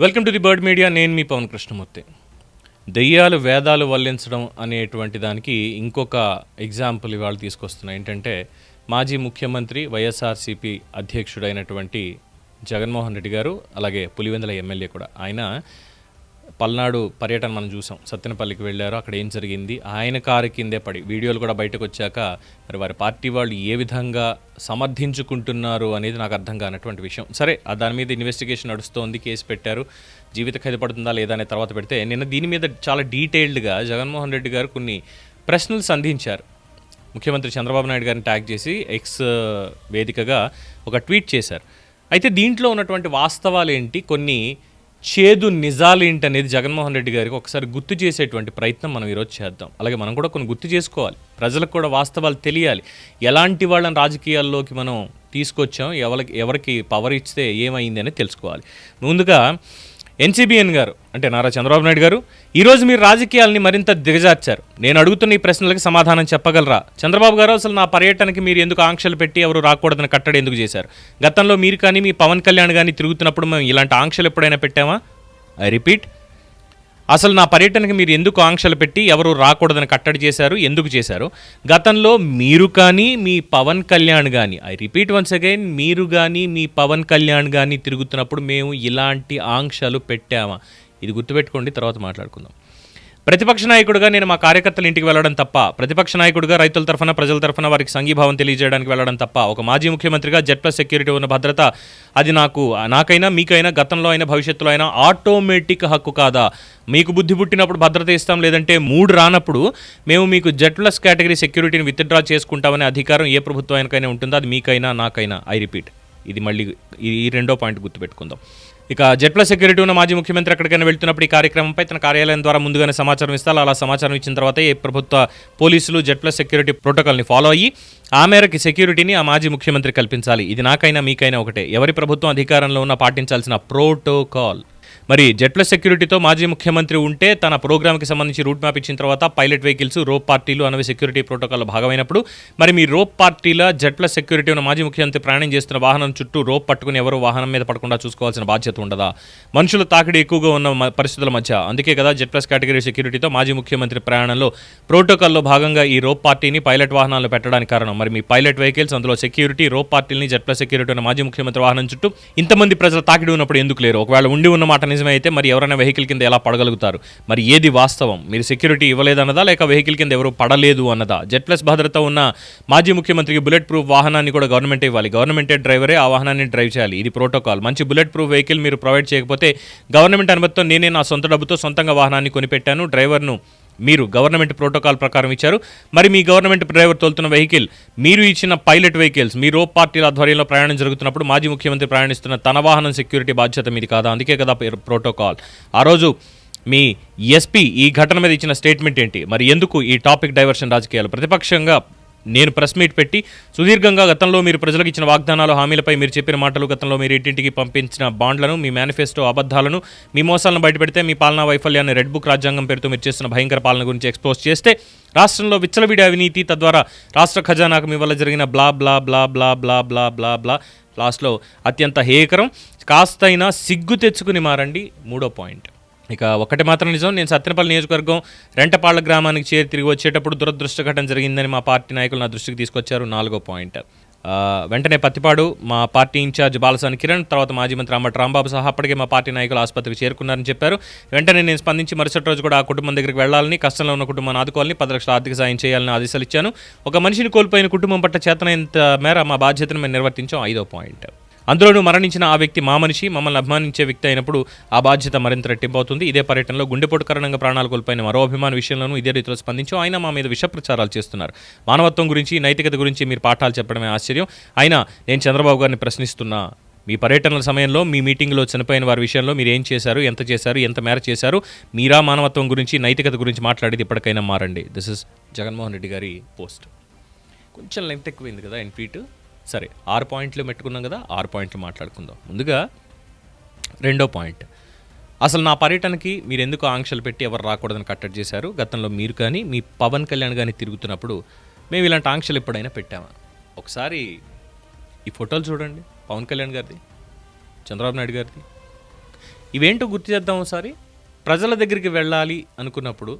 Welcome to the bird media నేను మీ పవన్ కృష్ణమూర్తి. దెయ్యాలు వేదాలు వల్లించడం అనేటువంటి దానికి ఇంకొక ఎగ్జాంపుల్ ఇవాళ తీసుకొస్తున్నా. ఏంటంటే మాజీ ముఖ్యమంత్రి వైఎస్ఆర్సీపీ అధ్యక్షుడైనటువంటి జగన్మోహన్ రెడ్డి గారు అలాగే పులివెందుల ఎమ్మెల్యే కూడా. ఆయన పల్నాడు పర్యటన మనం చూసాం. సత్యనపల్లికి వెళ్ళారు. అక్కడ ఏం జరిగింది? ఆయన కారు కిందే పడి వీడియోలు కూడా బయటకు వచ్చాక మరి వారి పార్టీ వాళ్ళు ఏ విధంగా సమర్థించుకుంటున్నారు అనేది నాకు అర్థం కానటువంటి విషయం. సరే దాని మీద ఇన్వెస్టిగేషన్ నడుస్తోంది కేసు పెట్టారు. జీవిత ఖైదు పడుతుందా లేదా అనే తర్వాత పెడితే నిన్న దీని మీద చాలా డీటెయిల్డ్గా జగన్మోహన్ రెడ్డి గారు కొన్ని ప్రశ్నలు సంధించారు. ముఖ్యమంత్రి చంద్రబాబు నాయుడు గారిని ట్యాగ్ చేసి ఎక్స్ వేదికగా ఒక ట్వీట్ చేశారు. అయితే దీంట్లో ఉన్నటువంటి వాస్తవాలు ఏంటి కొన్ని చేదు నిజాలు ఏంటి అనేది జగన్మోహన్ రెడ్డి గారికి ఒకసారి గుర్తు చేసేటువంటి ప్రయత్నం మనం ఈరోజు చేద్దాం. అలాగే మనం కూడా కొన్ని గుర్తు చేసుకోవాలి. ప్రజలకు కూడా వాస్తవాలు తెలియాలి. ఎలాంటి వాళ్ళని రాజకీయాల్లోకి మనం తీసుకొచ్చాం? ఎవరికి ఎవరికి పవర్ ఇస్తే ఏమైంది అనేది తెలుసుకోవాలి. ముందుగా ఎన్సీబీఎన్ గారు అంటే నారా చంద్రబాబు నాయుడు గారు ఈరోజు మీరు రాజకీయాలని మరింత దిగజార్చారు. నేను అడుగుతున్న ఈ ప్రశ్నలకు సమాధానం చెప్పగలరా? చంద్రబాబు గారు అసలు నా పర్యటనకి మీరు ఎందుకు ఆంక్షలు పెట్టి ఎవరు రాకూడదని కట్టడి ఎందుకు చేశారు? గతంలో మీరు కానీ మీ పవన్ కళ్యాణ్ కానీ తిరుగుతున్నప్పుడు మేము ఇలాంటి ఆంక్షలు ఎప్పుడైనా పెట్టామా? ఐ రిపీట్ అసలు నా పర్యటనకి మీరు ఎందుకు ఆంక్షలు పెట్టి ఎవరు రాకూడదని కట్టడి చేశారు ఎందుకు చేశారు? గతంలో మీరు కానీ మీ పవన్ కళ్యాణ్ కానీ ఐ రిపీట్ వన్స్ అగైన్ మీరు కానీ మీ పవన్ కళ్యాణ్ కానీ తిరుగుతున్నప్పుడు మేము ఇలాంటి ఆంక్షలు పెట్టామా? ఇది గుర్తుపెట్టుకోండి తర్వాత మాట్లాడుకుందాం. ప్రతిపక్ష నాయకుడిగా నేను మా కార్యకర్తల ఇంటికి వెళ్ళడం తప్ప ప్రతిపక్ష నాయకుడిగా రైతుల తరఫున ప్రజల తరఫున వారికి సంఘీభావం తెలియజేయడానికి వెళ్ళడం తప్ప ఒక మాజీ ముఖ్యమంత్రిగా జెడ్ ప్లస్ సెక్యూరిటీ ఉన్న భద్రత అది నాకు నాకైనా మీకైనా గతంలో అయినా భవిష్యత్తులో అయినా ఆటోమేటిక్ హక్కు కాదా? మీకు బుద్ధి పుట్టినప్పుడు భద్రత ఇస్తాం లేదంటే మూడు రానప్పుడు మేము మీకు జెడ్ ప్లస్ కేటగిరీ సెక్యూరిటీని విత్డ్రా చేసుకుంటామనే అధికారం ఏ ప్రభుత్వానికైనా ఉంటుందో? అది మీకైనా నాకైనా ఐ రిపీట్. ఇది మళ్ళీ ఈ- రెండో పాయింట్ గుర్తుపెట్టుకుందాం. ఇక జెడ్ ప్లస్ సెక్యూరిటీ ఉన్న మాజీ ముఖ్యమంత్రి ఎక్కడికైనా వెళ్తున్నప్పుడు ఈ కార్యక్రమంపై తన కార్యాలయం ద్వారా ముందుగానే సమాచారం ఇస్తారు. అలా సమాచారం ఇచ్చిన తర్వాత ఏ ప్రభుత్వ పోలీసులు జెడ్ ప్లస్ సెక్యూరిటీ ప్రోటోకాల్ని ఫాలో అయ్యి ఆ మేరకు సెక్యూరిటీని ఆ మాజీ ముఖ్యమంత్రి కల్పించాలి. ఇది నాకైనా మీకైనా ఒకటే. ఎవరి ప్రభుత్వం అధికారంలో ఉన్న పాటించాల్సిన ప్రోటోకాల్. మరి జెట్ల సెక్యూరిటీతో మాజీ ముఖ్యమంత్రి ఉంటే తన ప్రోగ్రామ్కి సంబంధించి రూట్ మ్యాప్ ఇచ్చిన తర్వాత పైలట్ వెహికల్స్ రోప్ పార్టీలు అనేవి సెక్యూరిటీ ప్రోటోకాల్లో భాగమైనప్పుడు మరి మీ రోప్ పార్టీల జెట్ల సెక్యూరిటీ ఉన్న మాజీ ముఖ్యమంత్రి ప్రయాణం చేస్తున్న వాహనం చుట్టూ రోప్ పట్టుకుని ఎవరు వాహనం మీద పడకుండా చూసుకోవాల్సిన బాధ్యత ఉండదా? మనుషుల తాకిడి ఎక్కువగా ఉన్న పరిస్థితుల మధ్య. అందుకే కదా జెడ్ ప్లస్ కేటగిరీ సెక్యూరిటీతో మాజీ ముఖ్యమంత్రి ప్రయాణంలో ప్రోటోకాల్లో భాగంగా ఈ రోప్ పార్టీని పైలట్ వాహనాలు పెట్టడానికి కారణం. మరి మీ పైలట్ వెహికల్స్ అందులో సెక్యూరిటీ రోప్ పార్టీని జెడ్ ప్లస్ సెక్యూరిటీ ఉన్న మాజీ ముఖ్యమంత్రి వాహనం చుట్టూ ఇంతమంది ప్రజల తాకిడి ఉన్నప్పుడు ఎందుకు లేరు? ఒకవేళ ఉండి ఉన్న మాట నిజమే అయితే మరి ఎవరైనా వెహికల్ కింద ఎలా పడగలుగుతారు? మరి ఏది వాస్తవం? మీరు సెక్యూరిటీ ఇవ్వలేదన్నదా? లేక వెహికల్ కింద ఎవరు పడలేదు అన్నదా? జెట్ ప్లస్ భద్రత ఉన్న మాజీ ముఖ్యమంత్రికి బుల్లెట్ ప్రూఫ్ వాహనాన్ని కూడా గవర్నమెంట్ ఇవ్వాలి. గవర్నమెంటే డ్రైవరే ఆ వాహనాన్ని డ్రైవ్ చేయాలి. ఇది ప్రోటోకాల్ మంచి బుల్లెట్ ప్రూఫ్ వెహికల్ మీరు ప్రొవైడ్ చేయకపోతే గవర్నమెంట్ అనుమతితో నేనే నా సొంత డబ్బుతో సొంతంగా వాహనాన్ని కొనిపెట్టాను. డ్రైవర్ను మీరు గవర్నమెంట్ ప్రోటోకాల్ ప్రకారం ఇచ్చారు. మరి మీ గవర్నమెంట్ డ్రైవర్ తోలుతున్న వెహికల్ మీరు ఇచ్చిన పైలట్ వెహికల్స్ మీ రోప్ పార్టీల ఆధ్వర్యంలో ప్రయాణం జరుగుతున్నప్పుడు మాజీ ముఖ్యమంత్రి ప్రయాణిస్తున్న తన వాహనం సెక్యూరిటీ బాధ్యత మీది కాదా? అందుకే కదా పేరు ప్రోటోకాల్. ఆ రోజు మీ ఎస్పీ ఈ ఘటన మీద ఇచ్చిన స్టేట్మెంట్ ఏంటి? మరి ఎందుకు ఈ టాపిక్ డైవర్షన్ రాజకీయాలు? ప్రతిపక్షంగా నేను ప్రెస్ మీట్ పెట్టి సుదీర్ఘంగా గతంలో మీరు ప్రజలకు ఇచ్చిన వాగ్దానాలు హామీలపై మీరు చెప్పిన మాటలు గతంలో మీరు ఇంటింటికి పంపించిన బాండ్లను మీ మేనిఫెస్టో అబద్ధాలను మీ మోసాలను బయటపెడితే మీ పాలనా వైఫల్యాన్ని రెడ్ బుక్ రాజ్యాంగం పేరుతో మీరు చేస్తున్న భయంకర పాలన గురించి ఎక్స్పోజ్ చేస్తే రాష్ట్రంలో విచ్చలవిడి అవినీతి తద్వారా రాష్ట్ర ఖజానాకు మీ వల్ల జరిగిన బ్లా బ్లా బ్లా బ్లా బ్లా బ్లా బ్లా బ్లా లాస్ట్లో అత్యంత హేయకరం. కాస్తైనా సిగ్గు తెచ్చుకుని మారండి. మూడో పాయింట్ ఇక ఒకటి మాత్రం నిజం నేను సత్యనపల్లి నియోజకవర్గం రెంటపాళ్ళ గ్రామానికి చేరి తిరిగి వచ్చేటప్పుడు దురదృష్ట ఘటన జరిగిందని మా పార్టీ నాయకులు నా దృష్టికి తీసుకొచ్చారు. నాలుగో పాయింట్. వెంటనే పత్తిపాడు మా పార్టీ ఇన్ఛార్జ్ బాలసాని కిరణ్ తర్వాత మాజీ మంత్రి అంబటి రాంబాబు సహా అప్పటికే మా పార్టీ నాయకులు ఆసుపత్రికి చేరుకున్నారని చెప్పారు. వెంటనే నేను స్పందించి మరుసటి రోజు కూడా ఆ కుటుంబం దగ్గరికి వెళ్ళాలని కష్టంలో ఉన్న కుటుంబాన్ని ఆదుకోవాలని పది లక్షల ఆర్థిక సాయం చేయాలని ఆదేశాలు ఇచ్చాను. ఒక మనిషిని కోల్పోయిన కుటుంబం పట్ల చేతనైనంత మేర మా బాధ్యతను మేము నిర్వర్తించాం. ఐదో పాయింట్. అందులోనూ మరణించిన ఆ వ్యక్తి మా మనిషి మమ్మల్ని అభిమానించే వ్యక్తి అయినప్పుడు ఆ బాధ్యత మరింత రెట్టింపు అవుతుంది ఇదే పర్యటనలో గుండెపోటు కారణంగా ప్రాణాలు కోల్పోయిన మరో అభిమాన విషయంలోనూ ఇదే రీతిలో స్పందించు. ఆయన మా మీద విష ప్రచారాలు చేస్తున్నారు. మానవత్వం గురించి నైతికత గురించి మీరు పాఠాలు చెప్పడమే ఆశ్చర్యం. అయినా నేను చంద్రబాబు గారిని ప్రశ్నిస్తున్నా. మీ పర్యటనల సమయంలో మీ మీటింగ్లో చనిపోయిన వారి విషయంలో మీరు ఏం చేశారు ఎంత చేశారు ఎంత మేర చేశారు మీరా మానవత్వం గురించి నైతికత గురించి మాట్లాడేది ఇప్పటికైనా మారండి. దిస్ ఇస్ జగన్మోహన్ రెడ్డి గారి పోస్ట్ కొంచెం లెంత్ ఎక్కువైంది కదా ఎన్ ఫీట్ సరే ఆరు పాయింట్లు పెట్టుకున్నాం కదా ఆరు పాయింట్లు మాట్లాడుకుందాం. ముందుగా రెండో పాయింట్. అసలు నా పర్యటనకి మీరు ఎందుకు ఆంక్షలు పెట్టి ఎవరు రాకూడదని కట్టడి చేశారు? గతంలో మీరు కానీ మీ పవన్ కళ్యాణ్ కానీ తిరుగుతున్నప్పుడు మేము ఇలాంటి ఆంక్షలు ఎప్పుడైనా పెట్టామా? ఒకసారి ఈ ఫోటోలు చూడండి పవన్ కళ్యాణ్ గారిది చంద్రబాబు నాయుడు గారిది. ఇవేంటో గుర్తు చేద్దాం ఒకసారి. ప్రజల దగ్గరికి వెళ్ళాలి అనుకున్నప్పుడు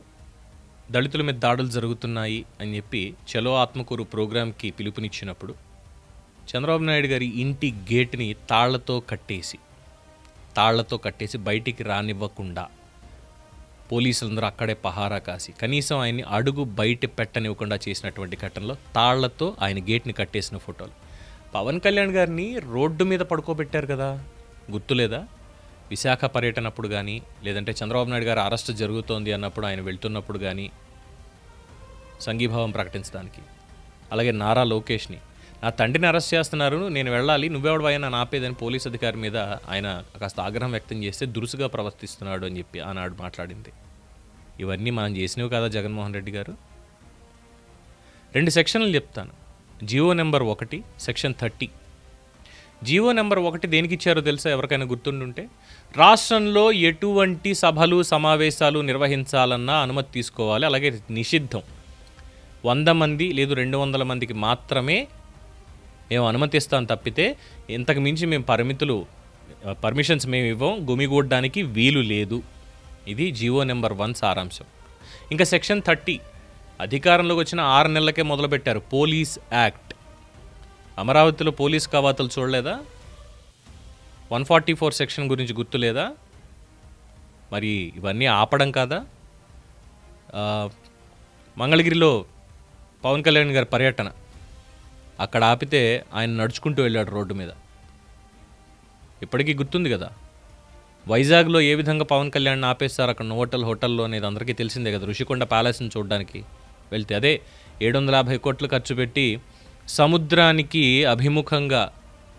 దళితుల మీద దాడులు జరుగుతున్నాయి అని చెప్పి చలో ఆత్మకూరు ప్రోగ్రాంకి పిలుపునిచ్చినప్పుడు చంద్రబాబు నాయుడు గారి ఇంటి గేట్ని తాళ్ళతో కట్టేసి తాళ్ళతో కట్టేసి బయటికి రానివ్వకుండా పోలీసులందరూ అక్కడే పహారా కాసి కనీసం ఆయన్ని అడుగు బయట పెట్టనివ్వకుండా చేసినటువంటి ఘటనలో తాళ్ళతో ఆయన గేట్ని కట్టేసిన ఫోటోలు. పవన్ కళ్యాణ్ గారిని రోడ్డు మీద పడుకోబెట్టారు కదా గుర్తులేదా? విశాఖ పర్యటన అప్పుడు కానీ లేదంటే చంద్రబాబు నాయుడు గారు అరెస్ట్ జరుగుతోంది అన్నప్పుడు ఆయన వెళ్తున్నప్పుడు కానీ సంఘీభావం ప్రకటించడానికి. అలాగే నారా లోకేష్ని ఆ తండ్రిని అరెస్ట్ చేస్తున్నారు నేను వెళ్ళాలి నువ్వెవడవయ్యా నన్ను ఆపేదని పోలీస్ అధికారి మీద ఆయన కాస్త ఆగ్రహం వ్యక్తం చేస్తే దురుసుగా ప్రవర్తిస్తున్నాడు అని చెప్పి ఆనాడు మాట్లాడింది. ఇవన్నీ మనం చేసినవి కదా జగన్మోహన్ రెడ్డి గారు? రెండు సెక్షన్లు చెప్తాను. జియో నెంబర్ ఒకటి సెక్షన్ థర్టీ. జియో నెంబర్ ఒకటి దేనికి ఇచ్చారో తెలుసా ఎవరికైనా గుర్తుండుంటే? రాష్ట్రంలో ఎటువంటి సభలు సమావేశాలు నిర్వహించాలన్నా అనుమతి తీసుకోవాలి అలాగే నిషిద్ధం. వంద మంది లేదు రెండు వందల మందికి మాత్రమే మేము అనుమతిస్తాం తప్పితే ఇంతకు మించి మేము పరిమితులు పర్మిషన్స్ మేము ఇవ్వం. గుమిగూడడానికి వీలు లేదు. ఇది జియో నెంబర్ వన్ సారాంశం. ఇంకా సెక్షన్ థర్టీ అధికారంలోకి వచ్చిన ఆరు నెలలకే మొదలుపెట్టారు పోలీస్ యాక్ట్. అమరావతిలో పోలీస్ కవాతులు చూడలేదా? వన్ ఫార్టీ ఫోర్ సెక్షన్ గురించి గుర్తులేదా? మరి ఇవన్నీ ఆపడం కాదా? మంగళగిరిలో పవన్ కళ్యాణ్ గారి పర్యటన. అక్కడ ఆపితే ఆయన నడుచుకుంటూ వెళ్ళాడు రోడ్డు మీద. ఇప్పటికీ గుర్తుంది కదా. వైజాగ్లో ఏ విధంగా పవన్ కళ్యాణ్ ఆపేస్తారు అక్కడ హోటల్ హోటల్లో అనేది అందరికీ తెలిసిందే కదా. ఋషికొండ ప్యాలెస్ని చూడడానికి వెళ్తే అదే ఏడు వందల యాభై కోట్లు ఖర్చు పెట్టి సముద్రానికి అభిముఖంగా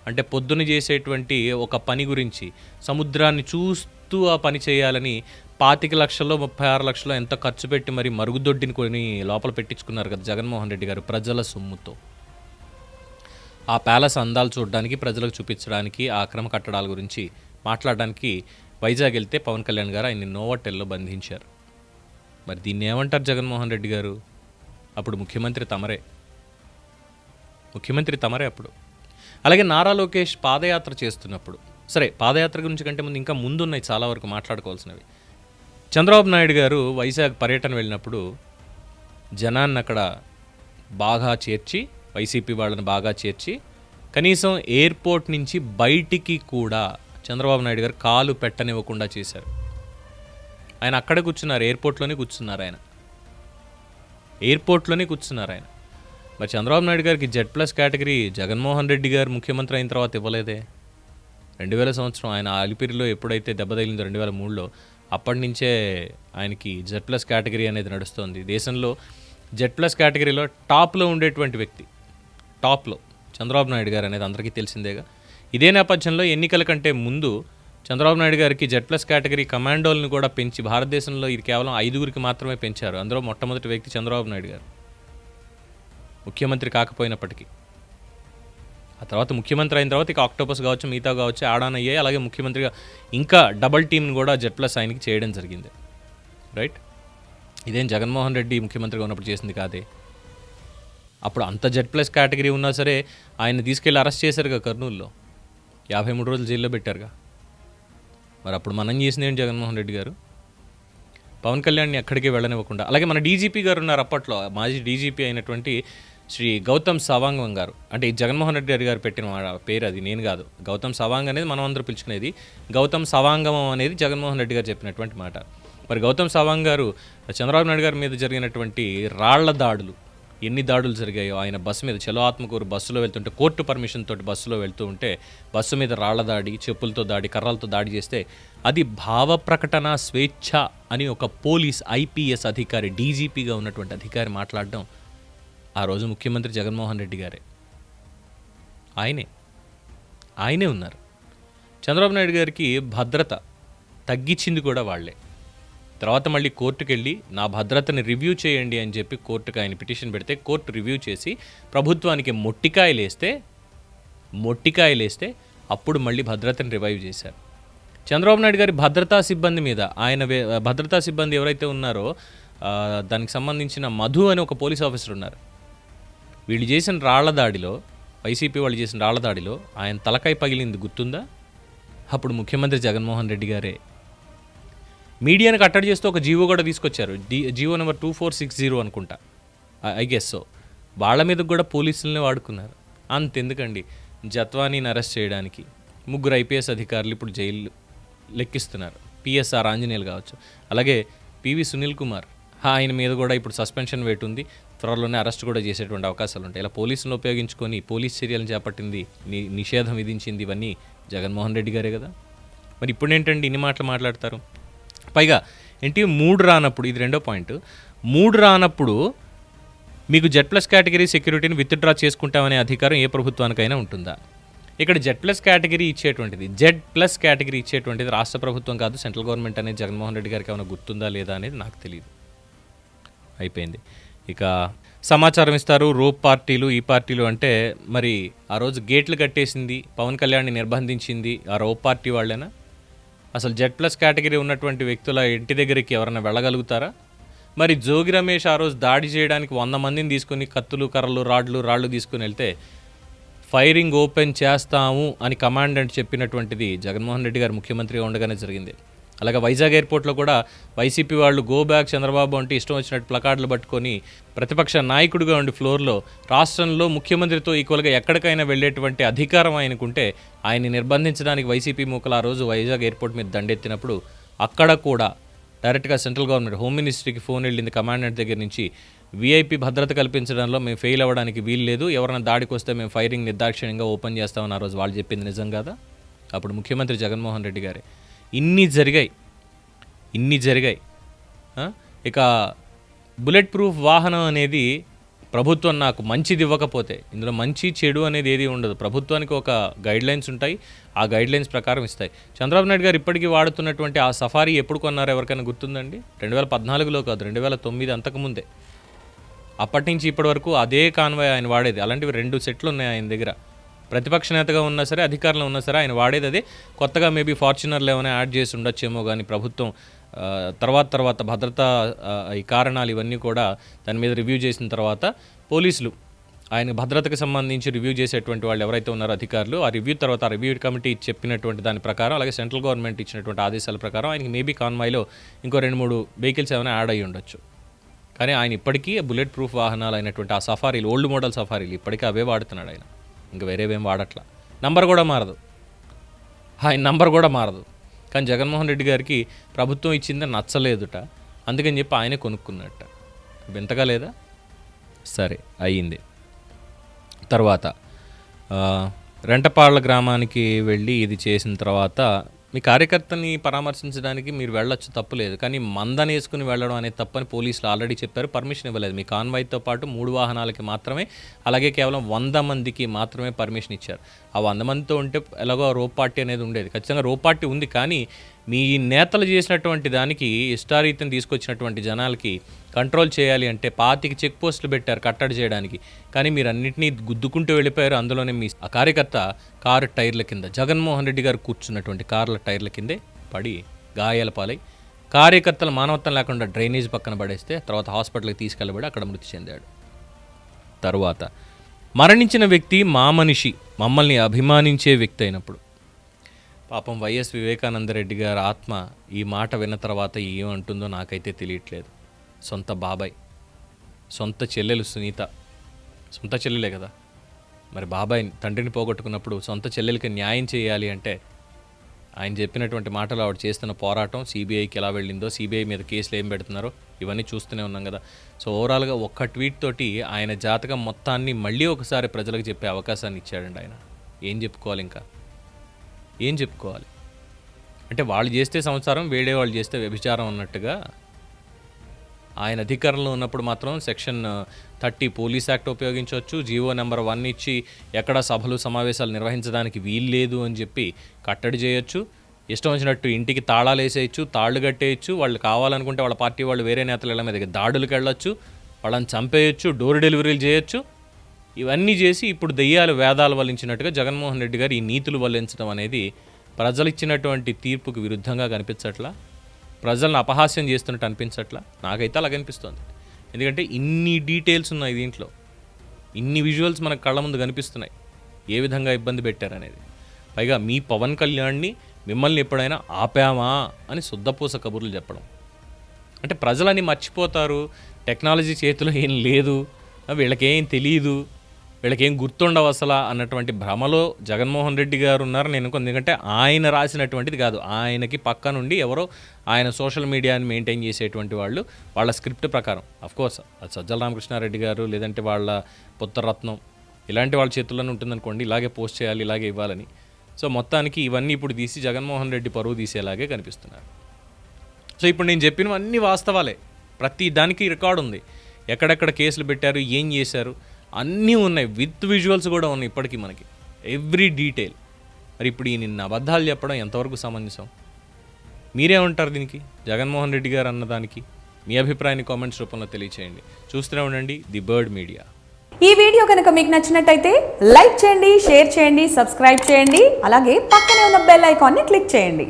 అంటే పొద్దున చేసేటువంటి ఒక పని గురించి సముద్రాన్ని చూస్తూ ఆ పని చేయాలని పాతిక లక్షల్లో ముప్పై ఆరు లక్షల్లో ఎంత ఖర్చు పెట్టి మరి మరుగుదొడ్డిని కొని లోపల పెట్టించుకున్నారు కదా జగన్మోహన్ రెడ్డి గారు ప్రజల సొమ్ముతో. ఆ ప్యాలెస్ అందాలు చూడడానికి ప్రజలకు చూపించడానికి ఆ అక్రమ కట్టడాల గురించి మాట్లాడడానికి వైజాగ్ వెళ్తే పవన్ కళ్యాణ్ గారు ఆయన్ని నోవటెల్లో బంధించారు. మరి దీన్ని ఏమంటారు జగన్మోహన్ రెడ్డి గారు? అప్పుడు ముఖ్యమంత్రి తమరే. ముఖ్యమంత్రి తమరే అప్పుడు. అలాగే నారా లోకేష్ పాదయాత్ర చేస్తున్నప్పుడు. సరే పాదయాత్ర గురించి కంటే ముందు ఇంకా ముందున్నాయి చాలా వరకు మాట్లాడుకోవాల్సినవి. చంద్రబాబు నాయుడు గారు వైజాగ్ పర్యటన వెళ్ళినప్పుడు జనాన్ని అక్కడ బాగా చేర్చి వైసీపీ వాళ్ళని బాగా చేర్చి కనీసం ఎయిర్పోర్ట్ నుంచి బయటికి కూడా చంద్రబాబు నాయుడు గారు కాలు పెట్టనివ్వకుండా చేశారు. ఆయన అక్కడే కూర్చున్నారు ఎయిర్పోర్ట్లోనే కూర్చున్నారు ఆయన. ఎయిర్పోర్ట్లోనే కూర్చున్నారు ఆయన. మరి చంద్రబాబు నాయుడు గారికి Z plus category Jaganmohan Reddy garu ముఖ్యమంత్రి అయిన తర్వాత ఇవ్వలేదే? రెండు వేల సంవత్సరం ఆయన అలిపిరిలో ఎప్పుడైతే దెబ్బ తగిలిందో రెండు వేల మూడులో అప్పటి నుంచే ఆయనకి జెడ్ ప్లస్ కేటగిరీ అనేది నడుస్తోంది. దేశంలో జెడ్ ప్లస్ కేటగిరీలో టాప్లో ఉండేటువంటి వ్యక్తి టాప్లో చంద్రబాబు నాయుడు గారు అనేది అందరికీ తెలిసిందేగా. ఇదే నేపథ్యంలో ఎన్నికల కంటే ముందు చంద్రబాబు నాయుడు గారికి జెడ్ ప్లస్ కేటగిరీ కమాండోలను కూడా పెంచి భారతదేశంలో ఇది కేవలం ఐదుగురికి మాత్రమే పెంచారు. అందులో మొట్టమొదటి వ్యక్తి చంద్రబాబు నాయుడు గారు. ముఖ్యమంత్రి కాకపోయినప్పటికీ. ఆ తర్వాత ముఖ్యమంత్రి అయిన తర్వాత ఇక ఆక్టోపస్ కావచ్చు మిగతా కావచ్చు ఆడాన్ అయ్యాయి. అలాగే ముఖ్యమంత్రిగా ఇంకా డబల్ టీంని కూడా జెడ్ ప్లస్ ఆయనకి చేయడం జరిగింది. రైట్? ఇదేం జగన్మోహన్ రెడ్డి ముఖ్యమంత్రిగా ఉన్నప్పుడు చేసింది కాదే. అప్పుడు అంత జెడ్ ప్లస్ కేటగిరీ ఉన్నా సరే ఆయన తీసుకెళ్ళి అరెస్ట్ చేశారుగా కర్నూలులో. యాభై మూడు రోజులు జైల్లో పెట్టారుగా. మరి అప్పుడు మనం చేసింది ఏంటి జగన్మోహన్ రెడ్డి గారు? పవన్ కళ్యాణ్ని ఎక్కడికి వెళ్ళనివ్వకుండా. అలాగే మన డీజీపీ గారు ఉన్నారు అప్పట్లో మాజీ డీజీపీ అయినటువంటి శ్రీ గౌతమ్ సవాంగం గారు. అంటే జగన్మోహన్ రెడ్డి గారి గారు పెట్టిన పేరు అది నేను కాదు. గౌతమ్ సవాంగ్ అనేది మనం అందరూ పిలుచుకునేది గౌతమ్ సవాంగమం అనేది జగన్మోహన్ రెడ్డి గారు చెప్పినటువంటి మాట. మరి గౌతమ్ సవాంగ్ గారు చంద్రబాబు నాయుడు గారి మీద జరిగినటువంటి రాళ్ళ దాడులు ఎన్ని దాడులు జరిగాయో ఆయన బస్సు మీద చలో ఆత్మకూరు బస్సులో వెళ్తుంటే కోర్టు పర్మిషన్ తోటి బస్సులో వెళ్తూ ఉంటే బస్సు మీద రాళ్ళ దాడి చెప్పులతో దాడి కర్రలతో దాడి చేస్తే అది భావ ప్రకటన స్వేచ్ఛ అని ఒక పోలీస్ ఐపీఎస్ అధికారి డీజీపీగా ఉన్నటువంటి అధికారి మాట్లాడడం ఆ రోజు ముఖ్యమంత్రి జగన్మోహన్ రెడ్డి గారే. ఆయనే. ఆయనే ఉన్నారు. చంద్రబాబు నాయుడు గారికి భద్రత తగ్గించింది కూడా వాళ్ళే. తర్వాత మళ్ళీ కోర్టుకు వెళ్ళి నా భద్రతని రివ్యూ చేయండి అని చెప్పి కోర్టుకు ఆయన పిటిషన్ పెడితే కోర్టు రివ్యూ చేసి ప్రభుత్వానికి మొట్టికాయలు వేస్తే అప్పుడు మళ్ళీ భద్రతని రివైవ్ చేశారు. చంద్రబాబు నాయుడు గారి భద్రతా సిబ్బంది మీద ఆయన వే- భద్రతా సిబ్బంది ఎవరైతే ఉన్నారో దానికి సంబంధించిన మధు అని ఒక పోలీస్ ఆఫీసర్ ఉన్నారు. వీళ్ళు చేసిన రాళ్ళ దాడిలో వైసీపీ వాళ్ళు చేసిన రాళ్ళ దాడిలో ఆయన తలకాయ పగిలింది గుర్తుందా? అప్పుడు ముఖ్యమంత్రి జగన్మోహన్ రెడ్డి గారే మీడియాని కట్టడి చేస్తూ ఒక జీవో కూడా తీసుకొచ్చారు. The GO number two four six zero అనుకుంటా. ఐ గెస్ సో వాళ్ళ మీద కూడా పోలీసులనే వాడుకున్నారు. అంతెందుకండి. జత్వానీని అరెస్ట్ చేయడానికి ముగ్గురు ఐపీఎస్ అధికారులు ఇప్పుడు జైలు లెక్కిస్తున్నారు. పిఎస్ఆర్ ఆంజనేయులు కావచ్చు. అలాగే పివి సునీల్ కుమార్ ఆయన మీద కూడా ఇప్పుడు సస్పెన్షన్ వేటు ఉంది. త్వరలోనే అరెస్ట్ కూడా చేసేటువంటి అవకాశాలు ఉంటాయి ఇలా పోలీసులను ఉపయోగించుకొని పోలీస్ చర్యలను చేపట్టింది ని నిషేధం విధించింది ఇవన్నీ జగన్మోహన్ రెడ్డి గారే కదా. మరి ఇప్పుడు ఏంటండి ఇన్ని మాటలు మాట్లాడతారు? పైగా ఏంటి మూడు రానప్పుడు ఇది రెండో పాయింట్ మూడు రానప్పుడు మీకు జెడ్ ప్లస్ కేటగిరీ సెక్యూరిటీని విత్డ్రా చేసుకుంటామనే అధికారం ఏ ప్రభుత్వానికైనా ఉంటుందా? ఇక్కడ జెడ్ ప్లస్ కేటగిరీ ఇచ్చేటువంటిది జెడ్ ప్లస్ కేటగిరీ ఇచ్చేటువంటిది రాష్ట్ర ప్రభుత్వం కాదు సెంట్రల్ గవర్నమెంట్ అనేది జగన్మోహన్ రెడ్డి గారికి ఏమైనా గుర్తుందా లేదా అనేది నాకు తెలియదు అయిపోయింది. ఇక సమాచారం ఇస్తారు రోప్ పార్టీలు ఈ పార్టీలు అంటే మరి ఆ రోజు గేట్లు కట్టేసింది పవన్ కళ్యాణ్ని నిర్బంధించింది ఆ రోప్ పార్టీ వాళ్ళేనా? అసలు జెడ్ ప్లస్ కేటగిరీ ఉన్నటువంటి వ్యక్తుల ఇంటి దగ్గరికి ఎవరైనా వెళ్ళగలుగుతారా? మరి జోగి రమేష్ ఆ రోజు దాడి చేయడానికి వంద మందిని తీసుకొని కత్తులు కర్రలు రాడ్లు రాళ్ళు తీసుకుని వెళ్తే ఫైరింగ్ ఓపెన్ చేస్తాము అని కమాండెంట్ చెప్పినటువంటిది జగన్మోహన్ రెడ్డి గారు ముఖ్యమంత్రిగా ఉండగానే జరిగింది. అలాగే వైజాగ్ ఎయిర్పోర్ట్లో కూడా వైసీపీ వాళ్ళు గో బ్యాక్ చంద్రబాబు అంటే ఇష్టం వచ్చినట్టు ప్లకార్డులు పట్టుకొని ప్రతిపక్ష నాయకుడిగా ఉండి ఫ్లోర్లో రాష్ట్రంలో ముఖ్యమంత్రితో ఈక్వల్గా ఎక్కడికైనా వెళ్ళేటువంటి అధికారం ఆయనకుంటే ఆయన్ని నిర్బంధించడానికి వైసీపీ మూకలు ఆ రోజు వైజాగ్ ఎయిర్పోర్ట్ మీద దండెత్తినప్పుడు అక్కడ కూడా డైరెక్ట్గా సెంట్రల్ గవర్నమెంట్ హోమ్ మినిస్ట్రీకి ఫోన్ వెళ్ళింది కమాండెంట్ దగ్గర నుంచి వీఐపీ భద్రత కల్పించడంలో మేము ఫెయిల్ అవ్వడానికి వీలు లేదు ఎవరైనా దాడికి వస్తే మేము ఫైరింగ్ నిర్దాక్షిణ్యంగా ఓపెన్ చేస్తామని ఆ రోజు వాళ్ళు చెప్పింది నిజం కదా? అప్పుడు ముఖ్యమంత్రి జగన్మోహన్ రెడ్డి గారే. ఇన్ని జరిగాయి. ఇన్ని జరిగాయి. ఇక బుల్లెట్ ప్రూఫ్ వాహనం అనేది ప్రభుత్వం నాకు మంచిది ఇవ్వకపోతే ఇందులో మంచి చెడు అనేది ఏది ఉండదు. ప్రభుత్వానికి ఒక గైడ్ లైన్స్ ఉంటాయి ఆ గైడ్ లైన్స్ ప్రకారం ఇస్తాయి. చంద్రబాబు నాయుడు గారు ఇప్పటికీ వాడుతున్నటువంటి ఆ సఫారీ ఎప్పుడు కొన్నారు ఎవరికైనా గుర్తుందండి? రెండు వేల పద్నాలుగులో కాదు రెండు వేల తొమ్మిది అంతకుముందే. అప్పటి నుంచి ఇప్పటి వరకు అదే కాన్వాయ్ ఆయన వాడేది. అలాంటివి రెండు సెట్లు ఉన్నాయి ఆయన దగ్గర. ప్రతిపక్ష నేతగా ఉన్నా సరే అధికారంలో ఉన్నా సరే ఆయన వాడేది అదే. కొత్తగా మేబీ ఫార్చునర్లు ఏమైనా యాడ్ చేసి ఉండొచ్చేమో కానీ ప్రభుత్వం తర్వాత తర్వాత భద్రతా ఈ కారణాలు ఇవన్నీ కూడా దాని మీద రివ్యూ చేసిన తర్వాత పోలీసులు ఆయన భద్రతకు సంబంధించి రివ్యూ చేసేటువంటి వాళ్ళు ఎవరైతే ఉన్నారో అధికారులు ఆ రివ్యూ తర్వాత ఆ రివ్యూ కమిటీ చెప్పినటువంటి దాని ప్రకారం అలాగే సెంట్రల్ గవర్నమెంట్ ఇచ్చినటువంటి ఆదేశాల ప్రకారం ఆయనకి మేబీ కాన్వాయ్లో ఇంకో రెండు మూడు వెహికల్స్ ఏమైనా యాడ్ అయ్యి ఉండొచ్చు. కానీ ఆయన ఇప్పటికీ బుల్లెట్ ప్రూఫ్ వాహనాలు అయినటువంటి ఆ సఫారీలు ఓల్డ్ మోడల్ సఫారీలు ఇప్పటికీ అవే వాడుతున్నాడు ఆయన. ఇంకా వేరేవేం వాడట్లా. నంబర్ కూడా మారదు. ఆయన నంబర్ కూడా మారదు. కానీ జగన్మోహన్ రెడ్డి గారికి ప్రభుత్వం ఇచ్చింది నచ్చలేదుట. అందుకని చెప్పి ఆయనే కొనుక్కున్నట్ట. వింతగా లేదా? సరే అయ్యింది. తర్వాత రెంటపాళ్ళ గ్రామానికి వెళ్ళి ఇది చేసిన తర్వాత మీ కార్యకర్తని పరామర్శించడానికి మీరు వెళ్ళొచ్చు తప్పులేదు కానీ మందని వేసుకుని వెళ్ళడం అనేది తప్పని పోలీసులు ఆల్రెడీ చెప్పారు. పర్మిషన్ ఇవ్వలేదు. మీ కాన్వాయ్తో పాటు మూడు వాహనాలకి మాత్రమే అలాగే కేవలం వంద మందికి మాత్రమే పర్మిషన్ ఇచ్చారు. ఆ వంద మందితో ఉంటే ఎలాగో రోప్ పార్టీ అనేది ఉండేది. ఖచ్చితంగా రోప్ పార్టీ ఉంది కానీ మీ నేతలు చేసినటువంటి దానికి ఇష్టారీతిని తీసుకొచ్చినటువంటి జనాలకి కంట్రోల్ చేయాలి అంటే పాతికి చెక్ పోస్టులు పెట్టారు కట్టడి చేయడానికి. కానీ మీరు అన్నింటినీ గుద్దుకుంటూ వెళ్ళిపోయారు. అందులోనే మీ ఆ కార్యకర్త కారు టైర్ల కింద జగన్మోహన్ రెడ్డి గారు కూర్చున్నటువంటి కార్ల టైర్ల కిందే పడి గాయాల పాలై కార్యకర్తలు మానవత్వం లేకుండా డ్రైనేజ్ పక్కన పడేస్తే తర్వాత హాస్పిటల్కి తీసుకెళ్ళబడి అక్కడ మృతి చెందాడు. తరువాత మరణించిన వ్యక్తి మా మనిషి మమ్మల్ని అభిమానించే వ్యక్తి అయినప్పుడు పాపం వైఎస్ వివేకానందరెడ్డి గారి ఆత్మ ఈ మాట విన్న తర్వాత ఏమంటుందో నాకైతే తెలియట్లేదు. సొంత బాబాయ్ సొంత చెల్లెలు సునీత. సొంత చెల్లెలే కదా. మరి బాబాయ్ తండ్రిని పోగొట్టుకున్నప్పుడు సొంత చెల్లెలకి న్యాయం చేయాలి అంటే ఆయన చెప్పినటువంటి మాటలు ఆవిడ చేస్తున్న పోరాటం సిబిఐకి ఎలా వెళ్ళిందో సిబిఐ మీద కేసులు ఏం పెడుతున్నారో ఇవన్నీ చూస్తూనే ఉన్నాం కదా. సో ఓవరాల్గా ఒక్క ట్వీట్ తోటి ఆయన జాతకం మొత్తాన్ని మళ్ళీ ఒకసారి ప్రజలకు చెప్పే అవకాశాన్ని ఇచ్చాడండి ఆయన. ఏం చెప్పుకోవాలి ఇంకా? ఏం చెప్పుకోవాలి? అంటే వాళ్ళు చేస్తే సంసారం వేడే వాళ్ళు చేస్తే వ్యభిచారం అన్నట్టుగా ఆయన అధికారంలో ఉన్నప్పుడు మాత్రం సెక్షన్ థర్టీ పోలీస్ యాక్ట్ ఉపయోగించవచ్చు. జీవో నెంబర్ వన్ ఇచ్చి ఎక్కడ సభలు సమావేశాలు నిర్వహించడానికి వీలు లేదు అని చెప్పి కట్టడి చేయొచ్చు. ఇష్టం వచ్చినట్టు ఇంటికి తాళాలు వేసేయచ్చు తాళ్ళు కట్టేయచ్చు. వాళ్ళు కావాలనుకుంటే వాళ్ళ పార్టీ వాళ్ళు వేరే నేతల ఇళ్ళ మీదకి దాడులకు వెళ్ళొచ్చు. వాళ్ళని చంపేయచ్చు డోర్ డెలివరీలు చేయొచ్చు. ఇవన్నీ చేసి ఇప్పుడు దెయ్యాలు వేదాలు వల్లించినట్టుగా జగన్మోహన్ రెడ్డి గారు ఈ నీతులు వల్లించడం అనేది ప్రజలు ఇచ్చినటువంటి తీర్పుకు విరుద్ధంగా కనిపించట్లా? ప్రజలను అపహాస్యం చేస్తున్నట్టు అనిపించట్లా? నాకైతే అలా కనిపిస్తుంది ఎందుకంటే ఇన్ని డీటెయిల్స్ ఉన్నాయి దీంట్లో. ఇన్ని విజువల్స్ మనకు కళ్ళ ముందు కనిపిస్తున్నాయి. ఏ విధంగా ఇబ్బంది పెట్టారనేది. పైగా మీ పవన్ కళ్యాణ్ని మిమ్మల్ని ఎప్పుడైనా ఆపామా అని శుద్ధపూస కబుర్లు చెప్పడం. అంటే ప్రజలని మర్చిపోతారు. టెక్నాలజీ చేతిలో ఏం లేదు. వీళ్ళకేం తెలియదు వీళ్ళకేం గుర్తుండవు అసలు అన్నటువంటి భ్రమలో జగన్మోహన్ రెడ్డి గారు ఉన్నారు. నేను ఎందుకంటే ఆయన రాసినటువంటిది కాదు. ఆయనకి పక్క నుండి ఎవరో ఆయన సోషల్ మీడియాని మెయింటైన్ చేసేటువంటి వాళ్ళు వాళ్ళ స్క్రిప్ట్ ప్రకారం. అఫ్కోర్స్ అది సజ్జల రామకృష్ణారెడ్డి గారు లేదంటే వాళ్ళ పుత్రరత్నం ఇలాంటి వాళ్ళ చేతుల్లోనే ఉంటుందనుకోండి. ఇలాగే పోస్ట్ చేయాలి ఇలాగే ఇవ్వాలని. సో మొత్తానికి ఇవన్నీ ఇప్పుడు తీసి జగన్మోహన్ రెడ్డి పరువు తీసేలాగే కనిపిస్తున్నారు. సో ఇప్పుడు నేను చెప్పినవన్నీ వాస్తవాలే. ప్రతి దానికి రికార్డు ఉంది ఎక్కడెక్కడ కేసులు పెట్టారు ఏం చేశారు అన్నీ ఉన్నాయి. విత్ విజువల్స్ కూడా ఉన్నాయి ఇప్పటికీ మనకి. ఎవ్రీ డీటెయిల్ మరి ఇప్పుడు ఈ నిన్న అబద్ధాలు చెప్పడం ఎంతవరకు సమంజసం మీరేమంటారు దీనికి? జగన్మోహన్ రెడ్డి గారు అన్నదానికి మీ అభిప్రాయాన్ని కామెంట్స్ రూపంలో తెలియచేయండి. చూస్తూనే ఉండండి ది బర్డ్ మీడియా ఈ వీడియో కనుక మీకు నచ్చినట్టయితే లైక్ చేయండి షేర్ చేయండి సబ్స్క్రైబ్ చేయండి. అలాగే పక్కనే ఉన్న బెల్ ఐకాన్ని క్లిక్ చేయండి.